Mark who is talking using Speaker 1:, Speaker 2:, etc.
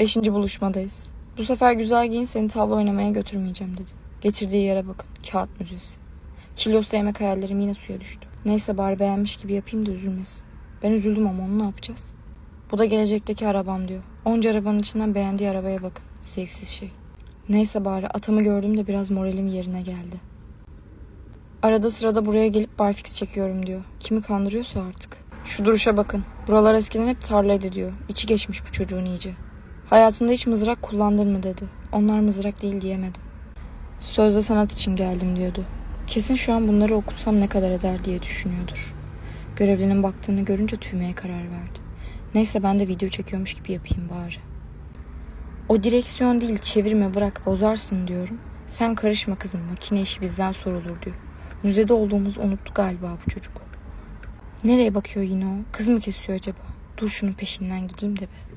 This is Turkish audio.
Speaker 1: Beşinci buluşmadayız. Bu sefer güzel giyin seni tavla oynamaya götürmeyeceğim dedi. Getirdiği yere bakın. Kağıt müzesi. Kilyos'ta yemek hayallerim yine suya düştü. Neyse bari beğenmiş gibi yapayım da üzülmesin. Ben üzüldüm ama onu ne yapacağız? Bu da gelecekteki arabam diyor. Onca arabanın içinden beğendiği arabaya bakın. Zevksiz şey. Neyse bari atamı gördüm de biraz moralim yerine geldi. Arada sırada buraya gelip barfix çekiyorum diyor. Kimi kandırıyorsa artık. Şu duruşa bakın. Buralar eskiden hep tarlaydı diyor. İçi geçmiş bu çocuğun iyice. Hayatında hiç mızrak kullandın mı dedi. Onlar mızrak değil diyemedim. Sözde sanat için geldim diyordu. Kesin şu an bunları okutsam ne kadar eder diye düşünüyordur. Görevlinin baktığını görünce tüymeye karar verdi. Neyse ben de video çekiyormuş gibi yapayım bari. O direksiyon değil çevirme bırak bozarsın diyorum. Sen karışma kızım makine işi bizden sorulur diyor. Müzede olduğumuzu unuttu galiba bu çocuk. Nereye bakıyor yine o? Kız mı kesiyor acaba? Dur şunun peşinden gideyim de be.